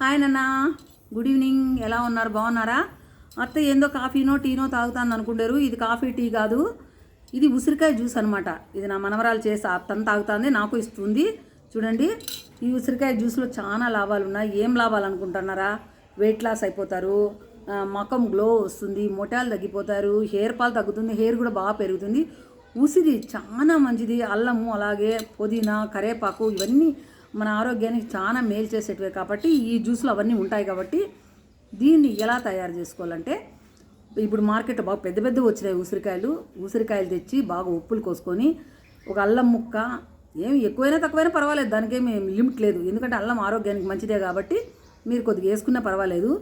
Hi నాన్న. Good evening. ఎలా ఉన్నారు? బాగున్నారా? అత్త ఏందో కాఫీనో టీనో తాగుతాను అనుకుంటారు. ఇది కాఫీ టీ కాదు. ఇది ఉసిరికాయ జ్యూస్ అనమాట ఇది నా మనవరాలు చేసి అత్తను తాగుతుంది నాకు ఇస్తుంది. చూడండి ఈ ఉసిరికాయ జ్యూస్లో చాలా లాభాలు ఉన్నాయి. ఏం లాభాలు అనుకుంటున్నారా? వెయిట్ లాస్ అయిపోతారు. మొఖం గ్లో వస్తుంది మొటాలు తగ్గిపోతారు హెయిర్ ఫాల్ తగ్గుతుంది హెయిర్ కూడా బాగా పెరుగుతుంది. ఉసిరి చాలా మంచిది. అల్లము అలాగే పుదీనా కరేపాకు ఇవన్నీ మన ఆరోగ్యానికి చాలా మేలు చేసేటివే కాబట్టి ఈ జ్యూస్లు అవన్నీ ఉంటాయి కాబట్టి దీన్ని ఎలా తయారు చేసుకోవాలంటే ఇప్పుడు మార్కెట్ బాగా పెద్ద పెద్ద వచ్చినాయి ఉసిరికాయలు. ఉసిరికాయలు తెచ్చి బాగా ఉప్పులు కోసుకొని ఒక అల్లం ముక్క ఏం ఎక్కువైనా తక్కువైనా పర్వాలేదు దానికేమి లిమిట్ లేదు. ఎందుకంటే అల్లం ఆరోగ్యానికి మంచిదే కాబట్టి మీరు కొద్దిగా వేసుకున్నా పర్వాలేదు.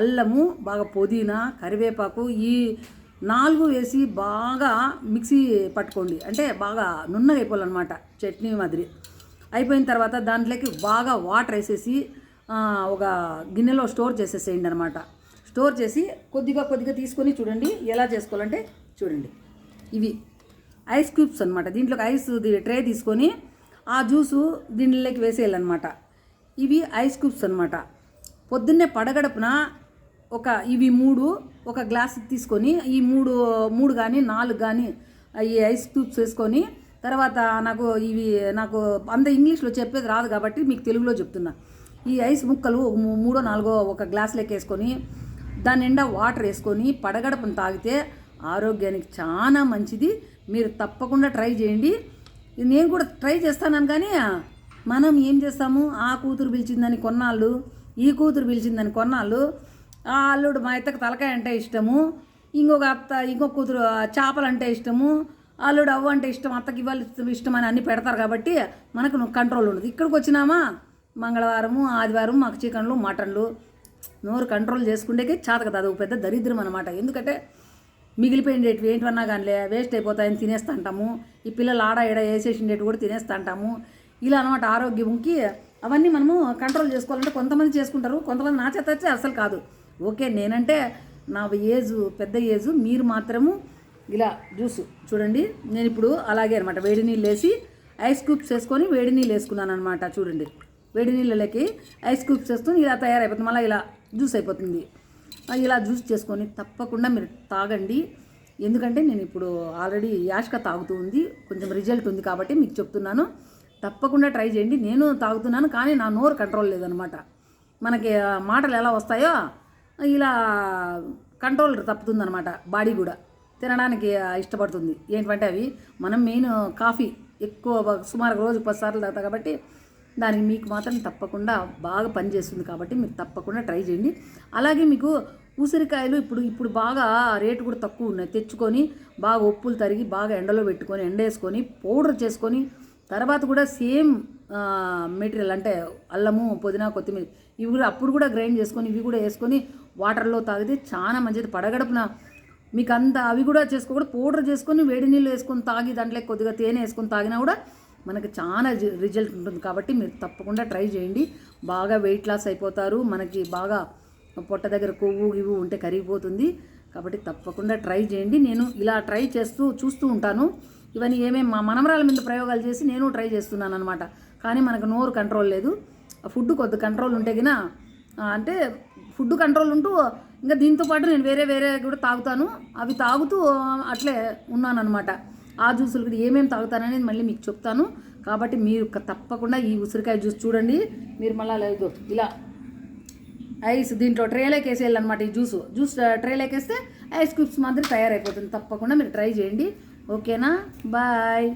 అల్లము బాగా పుదీనా కరివేపాకు ఈ నాలుగు వేసి బాగా మిక్సీ పట్టుకోండి. అంటే బాగా నున్నగా అయిపోవాలన్నమాట చట్నీ మాదిరి. అయిపోయిన తర్వాత దాంట్లోకి బాగా వాటర్ వేసేసి ఒక గిన్నెలో స్టోర్ చేసేసేయండి అనమాట స్టోర్ చేసి కొద్దిగా కొద్దిగా తీసుకొని చూడండి ఎలా చేసుకోవాలంటే చూడండి. ఇవి ఐస్ క్యూబ్స్ అనమాట దీంట్లోకి ఐస్ ట్రే తీసుకొని ఆ జ్యూసు దీనిలోకి వేసేయాలన్నమాట. ఇవి ఐస్ క్యూబ్స్ అనమాట పొద్దున్నే పడగడపున ఒక ఇవి మూడు ఒక గ్లాస్ తీసుకొని ఈ మూడు మూడు కానీ నాలుగు కానీ ఈ ఐస్ క్యూబ్స్ వేసుకొని తర్వాత నాకు ఇవి నాకు అంత ఇంగ్లీష్లో చెప్పేది రాదు కాబట్టి మీకు తెలుగులో చెప్తున్నా. ఈ ఐస్ ముక్కలు మూ- మూడో నాలుగో ఒక గ్లాసులోకి వేసుకొని దాని నిండా వాటర్ వేసుకొని పడగడపను తాగితే ఆరోగ్యానికి చాలా మంచిది. మీరు తప్పకుండా ట్రై చేయండి. నేను కూడా ట్రై చేస్తాను కానీ మనం ఏం చేస్తాము? ఆ కూతురు పిలిచిందని కొన్నాళ్ళు ఈ కూతురు పిలిచిందని కొన్నాళ్ళు ఆ అల్లుడు మా ఇత్తకు తలకాయ అంటే ఇష్టము ఇంకొక అత్త ఇంకొక కూతురు చేపలు అంటే ఇష్టము అల్లుడు అవ్వ అంటే ఇష్టం అత్తకి ఇవ్వాలి ఇష్టం అని అన్ని పెడతారు కాబట్టి మనకు కంట్రోల్ ఉండదు. ఇక్కడికి వచ్చినామా? మంగళవారము ఆదివారం మాకు చికెన్లు మటన్లు. నోరు కంట్రోల్ చేసుకుంటేకే చేత కదా అది ఒక పెద్ద దరిద్రం అనమాట ఎందుకంటే మిగిలిపోయినవి ఏంటన్నా కానీ వేస్ట్ అయిపోతాయని తినేస్తా అంటాము. ఈ పిల్లలు ఆడ ఈడ వేసేసిండేటి కూడా తినేస్తా అంటాము. ఇలా అనమాట ఆరోగ్యంకి అవన్నీ మనము కంట్రోల్ చేసుకోవాలంటే కొంతమంది చేసుకుంటారు కొంతమంది నా చేత వచ్చి అసలు కాదు. ఓకే నేనంటే నా ఏజ్ పెద్ద ఏజ్ మీరు మాత్రము ఇలా జ్యూస్. చూడండి నేను ఇప్పుడు అలాగే అనమాట వేడి నీళ్ళు వేసి ఐస్ క్యూబ్స్ వేసుకొని వేడి నీళ్ళు వేసుకున్నాను అనమాట చూడండి. వేడి నీళ్ళలోకి ఐస్ క్యూబ్స్ వేసుకొని ఇలా తయారైపోతుంది మళ్ళీ ఇలా జ్యూస్ అయిపోతుంది. ఇలా జ్యూస్ చేసుకొని తప్పకుండా మీరు తాగండి. ఎందుకంటే నేను ఇప్పుడు ఆల్రెడీ యాష్క తాగుతూ ఉంది కొంచెం రిజల్ట్ ఉంది కాబట్టి మీకు చెప్తున్నాను. తప్పకుండా ట్రై చేయండి. నేను తాగుతున్నాను కానీ నా నోరు కంట్రోల్ లేదనమాట మనకి మాటలు ఎలా వస్తాయో ఇలా కంట్రోల్ తప్పుతుందనమాట బాడీ కూడా. తినడానికి ఇష్టపడుతుంది. ఏంటంటే అవి మనం మెయిన్ కాఫీ ఎక్కువ సుమారు రోజు పది సార్లు తాగుతా కాబట్టి దానికి మీకు మాత్రం తప్పకుండా బాగా పనిచేస్తుంది కాబట్టి మీరు తప్పకుండా ట్రై చేయండి. అలాగే మీకు ఉసిరికాయలు ఇప్పుడు ఇప్పుడు బాగా రేటు కూడా తక్కువ ఉన్నాయి. తెచ్చుకొని బాగా ఉప్పులు తరిగి బాగా ఎండలో పెట్టుకొని ఎండేసుకొని పౌడర్ చేసుకొని తర్వాత కూడా సేమ్ మెటీరియల్ అంటే అల్లము పుదీనా కొత్తిమీర ఇవి కూడా అప్పుడు కూడా గ్రైండ్ చేసుకొని ఇవి కూడా వేసుకొని వాటర్లో తాగితే చాలా మంచిది. పడగడుపున మీకు అంత అవి కూడా చేసుకోకూడదు పౌడర్ చేసుకొని వేడి నీళ్ళు వేసుకొని తాగి దాంట్లో కొద్దిగా తేనె వేసుకొని తాగినా కూడా మనకు చాలా రిజల్ట్ ఉంటుంది. కాబట్టి మీరు తప్పకుండా ట్రై చేయండి. బాగా వెయిట్ లాస్ అయిపోతారు. మనకి బాగా పొట్ట దగ్గర కొవ్వు గివ్వు ఉంటే కరిగిపోతుంది. కాబట్టి తప్పకుండా ట్రై చేయండి. నేను ఇలా ట్రై చేస్తూ చూస్తూ ఉంటాను. ఇవన్నీ ఏమేమి మా మనమరాల మీద ప్రయోగాలు చేసి నేను ట్రై చేస్తున్నాను అనమాట కానీ మనకు నోరు కంట్రోల్ లేదు. ఫుడ్ కొద్ది కంట్రోల్ ఉంటే గినా అంటే ఫుడ్ కంట్రోల్ ఉంటూ ఇంకా దీంతో పాటు నేను వేరే వేరే కూడా తాగుతాను. అవి తాగుతూ అట్లే ఉన్నాను అనమాట ఆ జ్యూసులు కూడా ఏమేమి తాగుతాననేది మళ్ళీ మీకు చెప్తాను. కాబట్టి మీరు తప్పకుండా ఈ ఉసిరికాయ జ్యూస్ చూడండి. మీరు మళ్ళీ లేదు ఇలా ఐస్ దీంట్లో ట్రేలోకి వేసేయాలన్నమాట ఈ జ్యూస్. జ్యూస్ ట్రేలోకి వేస్తే ఐస్ క్యూబ్స్ మాదిరి తయారైపోతుంది. తప్పకుండా మీరు ట్రై చేయండి. ఓకేనా? బాయ్.